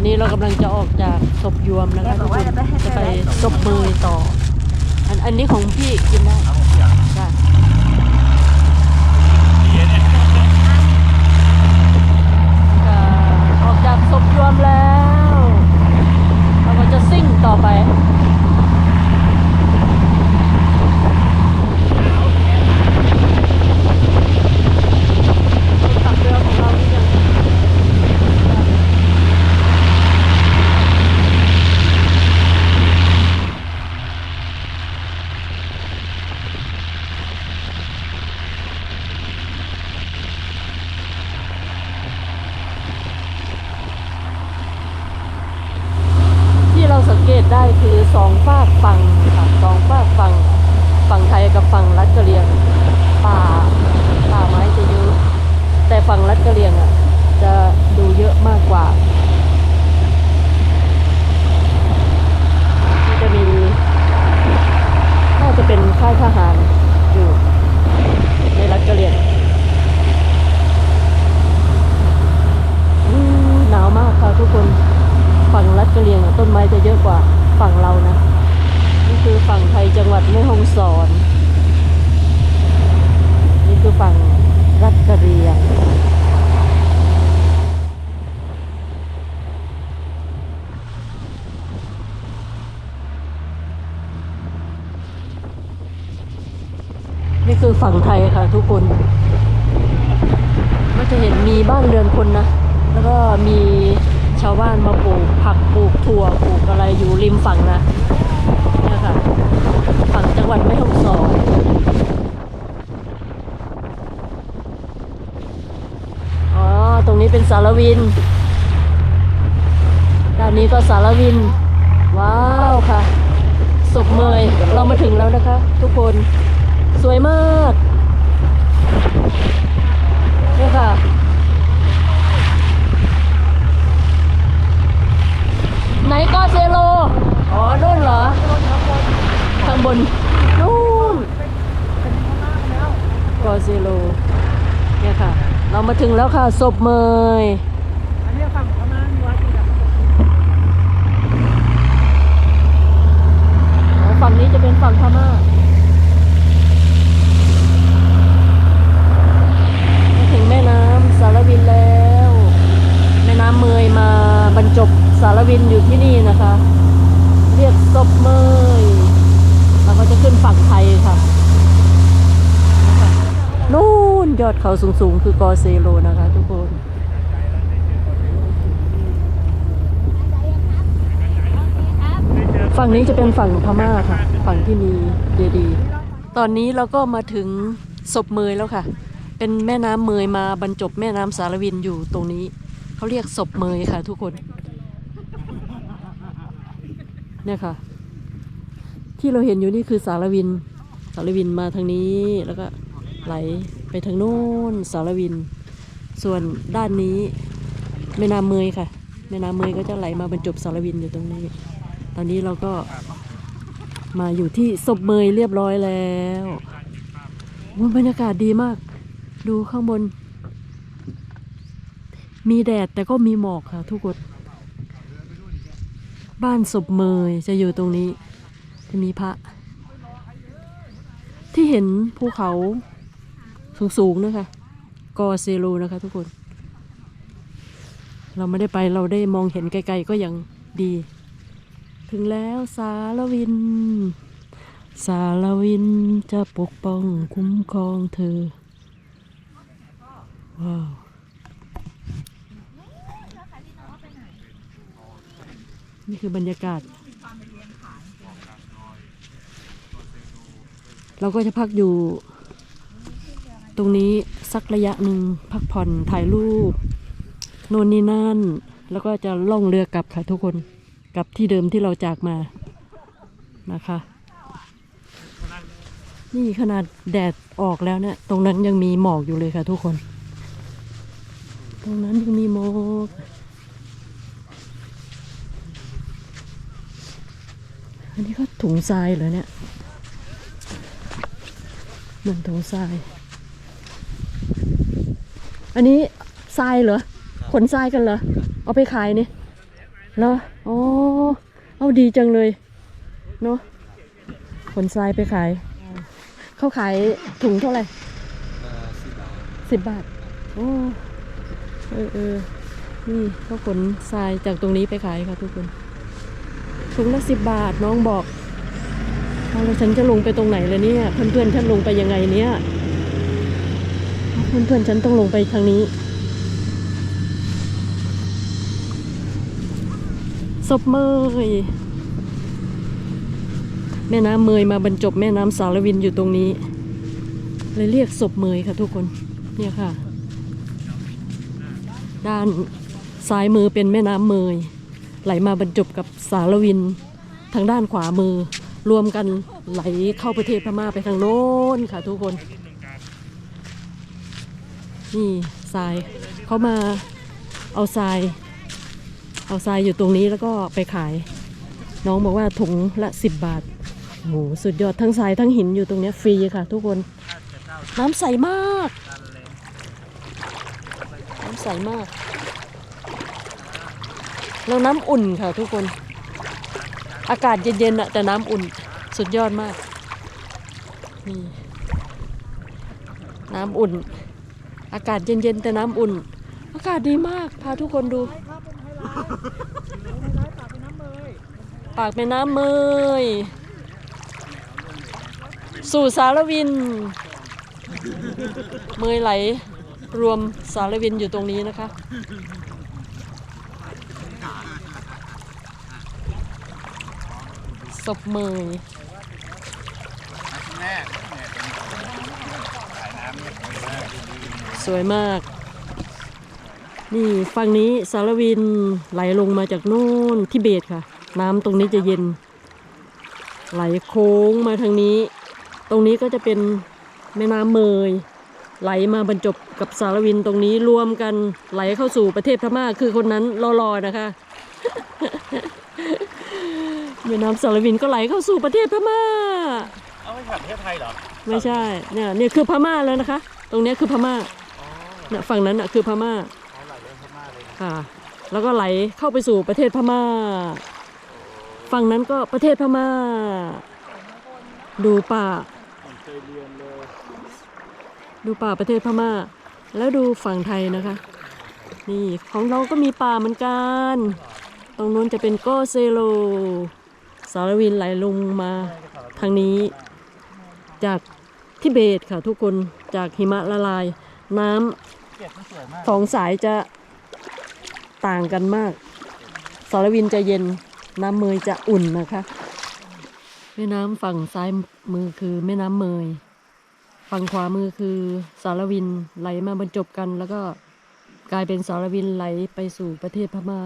อนนี้เรากำลังจะออกจากศพยวมนะคะทุกคนจะไปศพเมยต่อ อันอันนี้ของพี่กินได้จ้ะออกจากศพยวมแล้ว เราก็จะซิ่งต่อไป ขับเรือของเรานี่ยังที่เราสังเกตได้คือ สองฝากฝั่งค่ะสองฝากฝั่งฝั่งไทยกับฝั่งรัฐกะเหรียงป่าป่าไม้จะเยอะแต่ฝั่งรัฐกะเหรียงอะจะดูเยอะมากกว่าที่จะมีน่าจะเป็นค่ายทหารอยู่ในรัฐกะเหรียงหนาวมากค่ะทุกคนฝั่งรัฐกะเหรียงต้นไม้จะเยอะกว่า ฝั่งเรานะ นี่คือฝั่งไทยจังหวัดแม่ฮ่องสอนคือฝั่งรัฐกะเหรียง นี่คือฝั่งไทยค่ะทุกคนก็จะเห็นมีบ้านเรือนคนนะ แล้วก็มีชาวบ้านมาปลูกผักปลูกถั่วปลูกอะไรอยู่ริมฝั่งนะเนี่ยค่ะ ฝั่งจังหวัดแม่ฮ่องสอน อ๋อ ตรงนี้เป็น สารวิน ด้านนี้ก็สารวิน ว้าวค่ะศพเมย เรามาถึงแล้วนะคะ ทุกคน สวยมากเนี่ยค่ะ ไหนก็เซโล อ๋อนู่นเหรอ ข้างบน นู่นก็เซโลเนี่ยค่ะ เรามาถึงแล้วค่ะศพเมยอันนี้ฝั่งพม่ามีวัดอยู่นะอ๋อฝั่งนี้จะเป็นฝั่งพม่ามาถึงแม่น้ำสารวินแล้ว แม่น้ำเมยมาบรรจบสารวินอยู่ที่นี่นะคะ เรียกศพเมยเราก็จะขึ้นฝั่งไทยค่ะนู่ นยอดเขาสูงๆ คือกอเซโลนะคะทุกคนฝั่งนี้จะเป็นฝั่งพม่าค่ะ ฝั่งที่มีเจดีย์ตอนนี้เราก็มาถึงศพเมยแล้วค่ะ เป็นแม่น้ำเมยมาบรรจบแม่น้ำสารวินอยู่ตรงนี้ เขาเรียกศพเมยค่ะ ทุกคน เนี่ยค่ะ ที่เราเห็นอยู่นี่คือสารวิน สารวินมาทางนี้แล้วก็ไหล ไปทางโน้นสารวิน ส่วนด้านนี้แม่น้ำเมยค่ะแม่น้ำเมยก็จะไหลมาบรรจบสารวินอยู่ตรงนี้ ตอนนี้เราก็มาอยู่ที่ศพเมยเรียบร้อยแล้วว่าบรรยากาศดีมาก ดูข้างบน มีแดดแต่ก็มีหมอกค่ะ ทุกคนบ้านศพเมยจะอยู่ตรงนี้ จะมีพระ ที่เห็นภูเขา สูงๆนะคะกอเซโลนะคะทุกคน เราไม่ได้ไปเราได้มองเห็นไกลๆก็ยังดี ถึงแล้วสารวิน สารวินจะปกป้องคุ้มครองเธอ ว้าวนี่คือบรรยากาศ เราก็จะพักอยู่ ตรงนี้สักระยะหนึ่งพักผ่อนถ่ายรูปโน่นนี่นั่น แล้วก็จะล่องเรือกลับค่ะทุกคนกลับที่เดิมที่เราจากมานะคะ นี่ขนาดแดดออกแล้วเนี่ย ตรงนั้นยังมีหมอกอยู่เลยค่ะทุกคน ตรงนั้นยังมีหมอกอันนี้ก็ถุงทรายเหรอเนี่ยเหมือนถุงทราย อันนี้ทรายเหรอขนทรายกันเหรอ เอาไปขายนี่เหรออ๋อเอาดีจังเลยเนาะขนทรายไปขาย เขาขายถุงเท่าไหร่สิบบาทโอ้เออเออนี่เขาขนทรายจากตรงนี้ไปขายค่ะทุกคนถุงละสิบบาทน้องบอกเอาแล้วฉันจะลงไปตรงไหนเลยเนี่ย เพื่อนๆฉันลงไปยังไงเนี่ย เพื่อนๆฉันต้องลงไปทางนี้ ศพเมย แม่น้ำเมยมาบรรจบแม่น้ำสารวินอยู่ตรงนี้ เลยเรียกศพเมยค่ะทุกคน เนี่ยค่ะ ด้านซ้ายมือเป็นแม่น้ำเมย ไหลมาบรรจบกับสารวิน ทางด้านขวามือ รวมกันไหลเข้าประเทศพม่าไปทางโน้นค่ะทุกคน นี่ทรายเขามาเอาทราย เอาทรายอยู่ตรงนี้แล้วก็ไปขาย น้องบอกว่าถุงละสิบบาทโอ้โหสุดยอดทั้งทรายทั้งหินอยู่ตรงนี้ฟรีค่ะ ทุกคน น้ำใสมาก น้ำใสมาก แล้วน้ำอุ่นค่ะทุกคน อากาศเย็นๆอะแต่น้ำอุ่นสุดยอดมากนี่น้ำอุ่น อากาศเย็นๆแต่น้ำอุ่น อากาศดีมาก พาทุกคนดู ปากแม่น้ำเมย สู่สารวิน เมยไหลรวมสารวินอยู่ตรงนี้นะคะ ศพเมย สวยมาก นี่ฝั่งนี้สารวินไหลลงมาจากโน่นทิเบตค่ะ น้ำตรงนี้จะเย็น ไหลโค้งมาทางนี้ ตรงนี้ก็จะเป็นแม่น้ำเมย ไหลมาบรรจบกับสารวินตรงนี้รวมกันไหลเข้าสู่ประเทศพม่าคือคนนั้นรอๆนะคะแม่น้ำสารวินก็ไหลเข้าสู่ประเทศพม่า เอาไม่ใช่ประเทศไทยเหรอ ไม่ใช่เนี่ยเนี่ยคือพม่าแล้วนะคะ ตรงเนี้ยคือพม่าเนี่ยฝั่งนั้นอะคือพม่าเอาไหลเรื่องพม่าเลยนะค่ะ แล้วก็ไหลเข้าไปสู่ประเทศพม่า ฝั่งนั้นก็ประเทศพม่า ดูป่า ผมเคยเรียนเลยดูป่าประเทศพม่า แล้วดูฝั่งไทยนะคะ นี่ของเราก็มีป่าเหมือนกัน ตรงนู้นจะเป็นโกเซโล สารวินไหลลงมาทางนี้ จาก ทิเบตค่ะทุกคนจากหิมะละลาย น้ำเก็บมันสวยมากสองสายจะต่างกันมาก สารวินจะเย็นน้ำเมยจะอุ่นนะคะ แม่น้ำฝั่งซ้ายมือคือแม่น้ำเมย ฝั่งขวามือคือสารวินไหลมาบรรจบกัน แล้วก็กลายเป็นสารวินไหลไปสู่ประเทศพม่า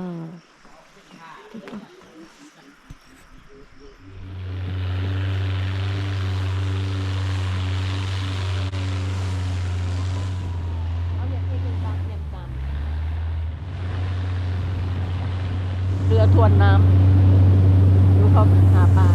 ทวนน้ำดูเขาหาปลา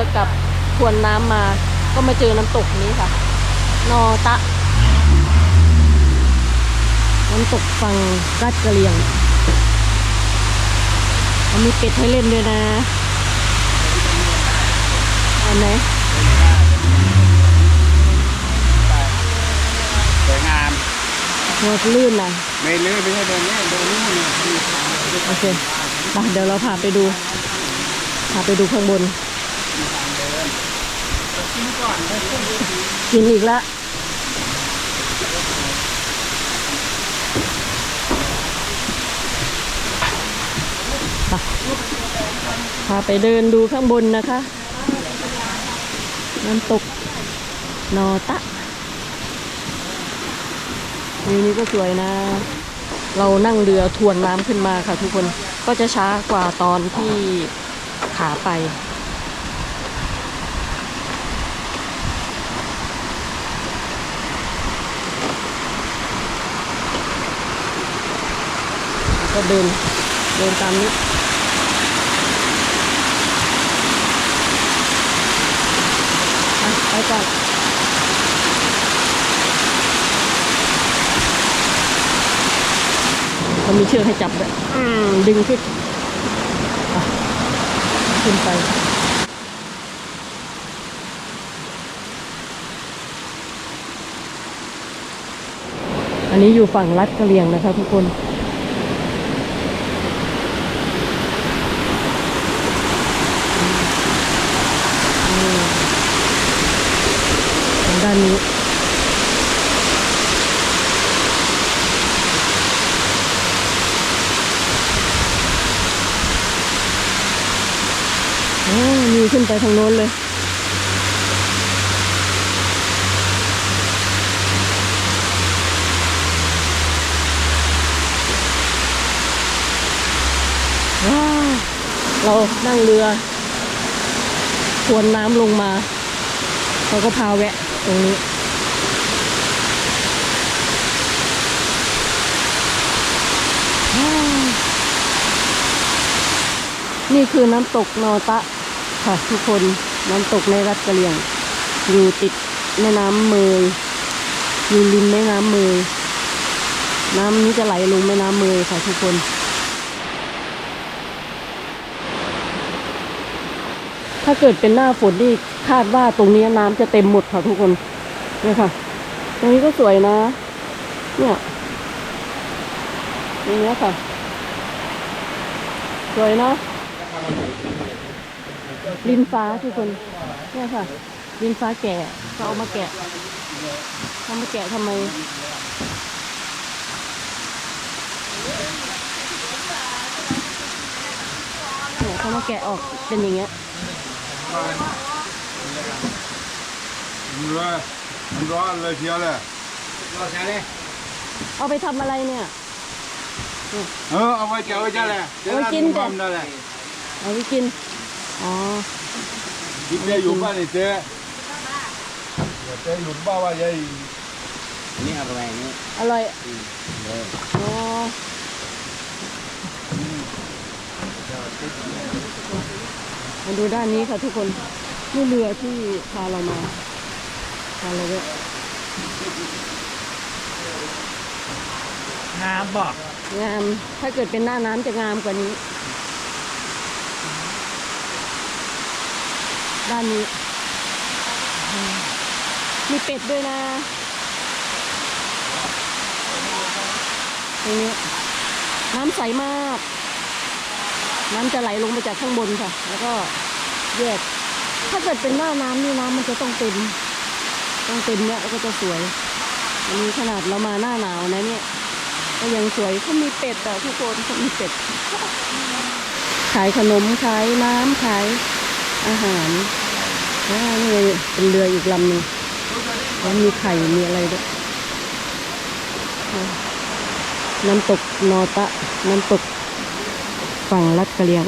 อกลับทวนน้ำมา ก็มาเจอน้ำตกนี้ค่ะ นอตะ น้ำตกฝั่งราชกะเหรียงมันมีเป็ดให้เล่นด้วยนะ อันไหนสวยงามหัวลื่นนะไม่ลื่นไม่ใช่เดินนี่เดินนี่นี่โอเคไปเดี๋ยวเราพาไปดู พาไปดูข้างบน กินอีกแล้วไปพาไปเดินดูข้างบนนะคะ น้ำตกนอตะวิวนี้ก็สวยนะ เรานั่งเรือทวนน้ำขึ้นมาค่ะทุกคน ก็จะช้ากว่าตอนที่ขาไป ก็เดินเดินตามนี้ไปก่อนเขามีเชือกให้จับด้วยดึงขึ้นขึ้นไปอันนี้อยู่ฝั่งรัดกะเหรียงนะคะทุกคนอืมทางด้านนี้ โอ้มีขึ้นไปทางโน้นเลยว้าเรานั่งเรือทวนน้ำลงมา เราก็พาแวะ ตรงนี้นี่คือน้ำตกนอตะค่ะทุกคนน้ำตกในรัฐกะเหรี่ยง อยู่ติดแม่น้ำเมยอยู่ริมแม่น้ำเมยน้ำนี้จะไหลลงแม่น้ำเมยค่ะทุกคน ถ้าเกิดเป็นหน้าฝนนี่คาดว่าตรงนี้น้ำจะเต็มหมดค่ะทุกคนเนี่ยค่ะ ตรงนี้ก็สวยนะ เนี่ยตรงเนี้ยค่ะ สวยเนาะลินฟ้าทุกคน เนี่ยค่ะ ลินฟ้าแก่เขาเอามาแกะเขามาแกะทำไมเนี่ยเขามาแกะออกเป็นอย่างเงี้ย ร้อยร้อยเลยเชียวเลยรอใช้เลยเอาไปทำอะไรเนี่ย เออเอาไว้เจ้าไว้เจ้าเลยเอาไว้กินจ้ะได้เลยเอาไปกิน อ๋อ กินได้อยู่บ้านนี่เจ๊เจ๊อยู่บ้านว่าใหญ่นี่เอาไปนี่อร่อย อ๋อ มาดูด้านนี้ค่ะทุกคนนี่เรือที่พาเรามาพาเราแวะงามบอกงาม ถ้าเกิดเป็นหน้าน้ำจะงามกว่านี้ ด้านนี้อืมมีเป็ดด้วยนะตรงนี้น้ำใสมาก น้ำจะไหลลงมาจากข้างบนค่ะ แล้วก็แยก ถ้าเกิดเป็นหน้าน้ำนี่น้ำมันจะต้องเต็ม ต้องเต็มเนี่ยแล้วก็จะสวยอันนี้ขนาดเรามาหน้าหนาวนะเนี่ยก็ยังสวยเขามีเป็ดอะทุกคนเขามีเป็ด ขายขนมขายน้ำขายอาหารว้าวนี่ไงเป็นเรืออีกลำหนึ่งแล้วมีไข่มีอะไรด้วยน้ำตกนอตะ น้ำตก ฝั่งลัดกะเหรียง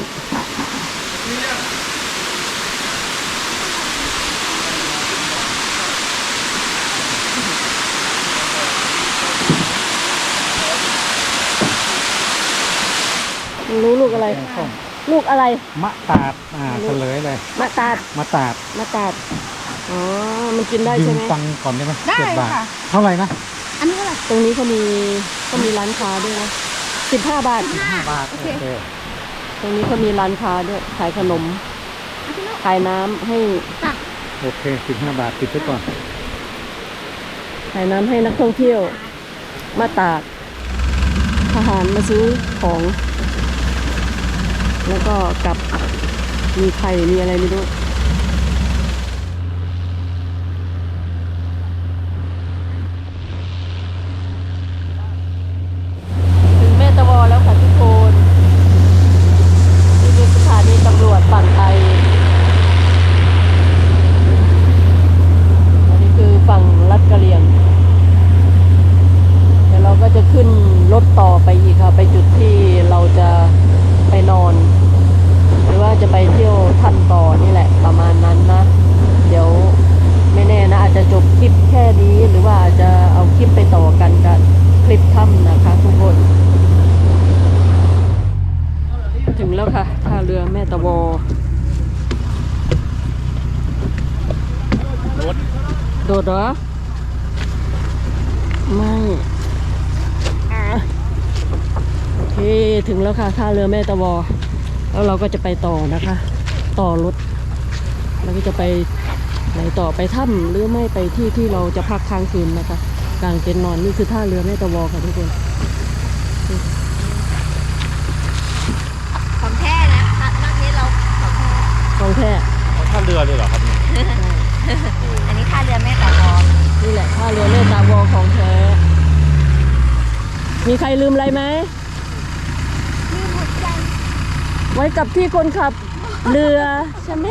รู้ลูกอะไร ส้มลูกอะไร มะตาดอ่าเฉลยเลยมะตาดมะตาดมะตาดอ๋อ มันกินได้ยืใช่มไหม ตังค์ก่อนได้ไหมได้เจ็ดบาทค่ะ เท่าไหร่นะอันนี้เท่าไหร่ ตรงนี้เขามีเขามีร้านค้าด้วยนะสิบห้าบาท ห้าบาทโอเคโอเค ตรงนี้เขามีร้านค้าด้วย ขายขนม ขายน้ำให้โอเคสิบห้าบาทติดไว้ก่อน ขายน้ำให้นักท่องเที่ยว มาตากทหารมาซื้อของ แล้วก็กลับมีไข่มีอะไรไม่รู้ ถึงแม่ตะวอแล้วค่ะทุกคน นี่คือสถานีตำรวจฝั่งไทย อันนี้คือฝั่งลัดกะเหรี่ยง เดี๋ยวเราก็จะขึ้นรถต่อไปอีกค่ะ ไปจุดที่เราจะไปนอน หรือว่าจะไปเที่ยวถ้ำต่อนี่แหละ ประมาณนั้นนะ เดี๋ยวไม่แน่นะ อาจจะจบคลิปแค่นี้ หรือว่าอาจจะเอาคลิปไปต่อกันกับคลิปถ้ำนะคะทุกคน ถึงแล้วค่ะท่าเรือแม่ตะวอ รถ โดดเหรอ ไม่อะโอเค ถึงแล้วค่ะท่าเรือแม่ตะวอแล้วเราก็จะไปต่อนะคะ ต่อรถแล้วก็จะไปไหนต่อไปถ้ำหรือไม่ไปที่ที่เราจะพักค้างคืนนะคะกลางเต็นท์นอนนี่คือท่าเรือแม่ตะวอค่ะทุกคนของแท้นะพระนักนี้เราของแท้ของแท้ท่าเรือเลยเหรอครับเนี่ยอันนี้ท่าเรือแม่ตะวอนนี่แหละท่าเรือแม่ตะวอของแท้มีใครลืมอะไรไหมลืมหัวใจ ไว้กับที่คนขับเรือใช่ไหม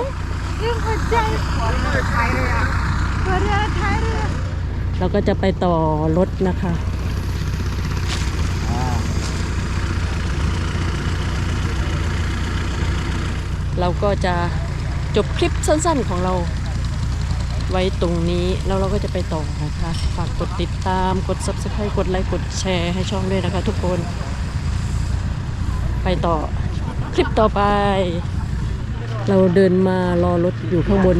ลืมหัวใจหัวเรือท้ายเรือหัวเรือท้ายเรือ เราก็จะไปต่อรถนะคะเราก็จะจบคลิปสั้นๆของเรา ไว้ตรงนี้แล้วเราก็จะไปต่อนะคะ ฝากกดติดตามกด subscribe กดไลค์กดแชร์ให้ช่องด้วยนะคะทุกคน ไปต่อ คลิปต่อไป เราเดินมารอรถอยู่ข้างบน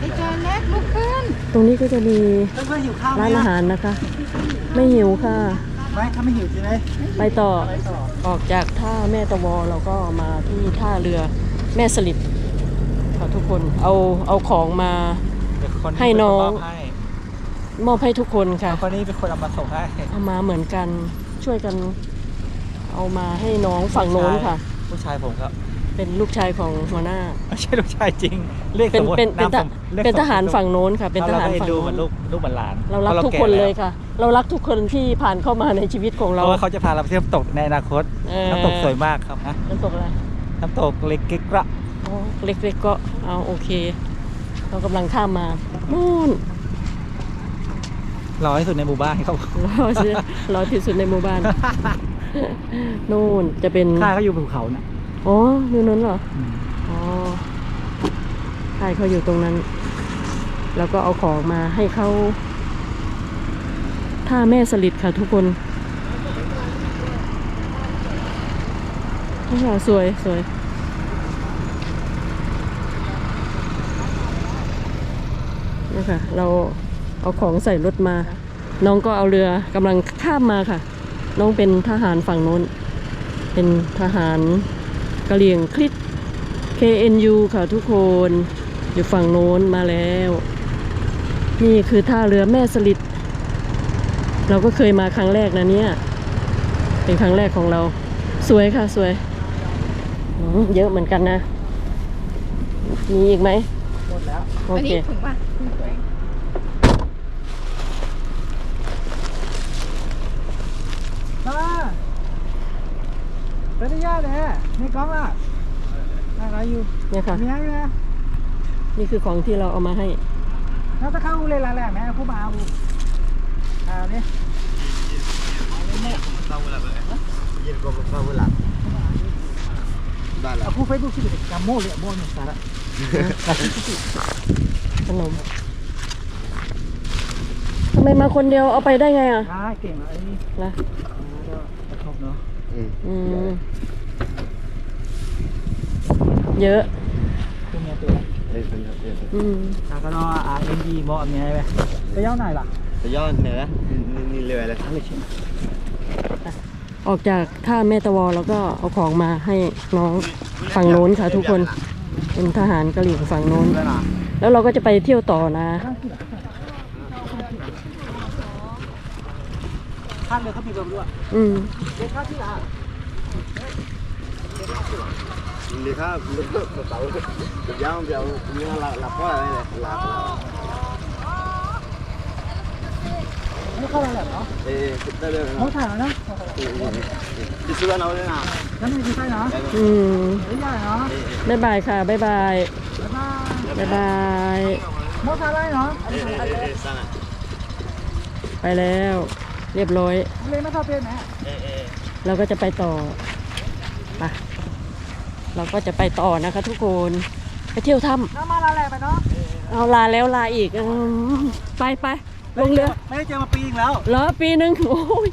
ไอ้จอเล็กลุกขึ้นตรงนี้ก็จะมีเพื่อนหิวข้าวไหมร้านอาหารนะคะ ไม่หิวค่ะ ไม่ถ้าไม่หิวใช่ไหมไปต่อออกจากท่าแม่ตะวอเราก็มาที่ท่าเรือแม่สลิดค่ะทุกคนเอาเอาของมาให้น้องมอบให้ทุกคนค่ะคนนี้เป็นคนเอามาส่งให้ เอามาเหมือนกันช่วยกัน เอามาให้น้องฝั่งโน้นค่ะ ผู้ชายผมครับ เป็นลูกชายของหัวหน้า ไม่ใช่ลูกชายจริง เรียกเป็นสมมุติเป็นเป็นทามสมเรียกเป็นทหารสมมุติฝั่งโน้นค่ะ เป็นทหารเก็ฝั่งดูโน้เหมือนนลูกลูกเหมือนหลานเรารักพะทุกคนแเลยค่ะ เรารักทุกคนที่ผ่านเข้ามาในชีวิตของเพเรา ราะว่าเขาจะพาเราไปเที่ยวน้ำตกในอนาคตเออ น้ำตกสวยมากครับนะน้ำตกอะไรน้ำตกเล็กเก๊กระอ๋อเล็กๆก็เอาโอเค เรากำลังข้ามมานู่นรอที่สุดในหมู่บ้านเขา รอสิรอที่สุดในหมู่บ้าน นู่นจะเป็นค่ายเขาอยู่บนเขานะอ๋ออยู่นั้นเหรออ๋อค่ายเขาอยู่ตรงนั้น แล้วก็เอาของมาให้เขาท่าแม่สลิดค่ะทุกคนนี่ค่ะสวยสวยนี่ค่ะ เราเอาของใส่รถมา น้องก็เอาเรือกำลังข้ามมาค่ะ น้องเป็นทหารฝั่งโน้น เป็นทหารกะเหรี่ยงคลิด KNU ค่ะทุกคนอยู่ฝั่งโน้นมาแล้ว นี่คือท่าเรือแม่สลิดเราก็เคยมาครั้งแรกนะเนี่ยเป็นครั้งแรกของเรา สวยค่ะสวยอืมเยอะเหมือนกันนะ มีอีกไหมหมดแล้ว โออันเคนี้ถุงป่ะ มาเป็นญาติเลยในกล้องล่ะอะไรอยู่เนี่ยค่ะ มีอะไรนะนี่คือของที่เราเอามาให้ แล้วถ้าเข้าเลยละแหละแม่ผู้บ่าวอ่านี่ Dalam. Aku Facebook sih kamu lihat mau nih sekarang. ขนมทำไมมาคนเดียวเอาไปได้ไงอะ Ah, okay lah ini. นะ Ada top no. Hmm. อืม เยอะตัวเมียตัวอืมอะก็นออะเอ็นดีบอกเมียไปไปย่อไหนล่ะแต่ย้อนเหนือนี่นี่เรืออะไรอะไรเช่นออกจากท่าแม่ตะวอแล้วก็เอาของมาให้น้องฝั่งโน้นค่ะทุกคนเป็นทหารกะเหรี่ยงฝั่งโน้น แล้วเราก็จะไปเที่ยวต่อนะข้างเลยเขามีเบอร์ด้วยอืมเด็กข้างที่ละ เรือข้าวเรือเรือเต่าเรือย้อนเดี๋ยวเนื้อหลับหลับเพราะอะไรเนี่ยหลับหลับไม่เข้าอะไรเนาะเอ๊ะได้เลยมองถ่ายแล้วเนาะดิฉันเอาเลยนะแล้วไม่มีใช่เนาะอืมไม่ใช่เนาะบ๊ายบายค่ะบ๊ายบายแล้วก็บ๊ายบายมองถ่ายอะไรเนาะเอ๊ะเอ๊ะสั่งอะไปแล้ว เรียบร้อยเลยไม่เข้าเป็นไหมเอ๊ะเอ๊ะเราก็จะไปต่อไป เราก็จะไปต่อนะคะทุกคน ไปเที่ยวถ้น้ำมาละแหละไปเนาะำเอาลาแล้วลาอีกอืมไปไปลงเรือไม่ได้เจอมาปีนึงแล้ว เหรอปีหนึ่งโอ้ย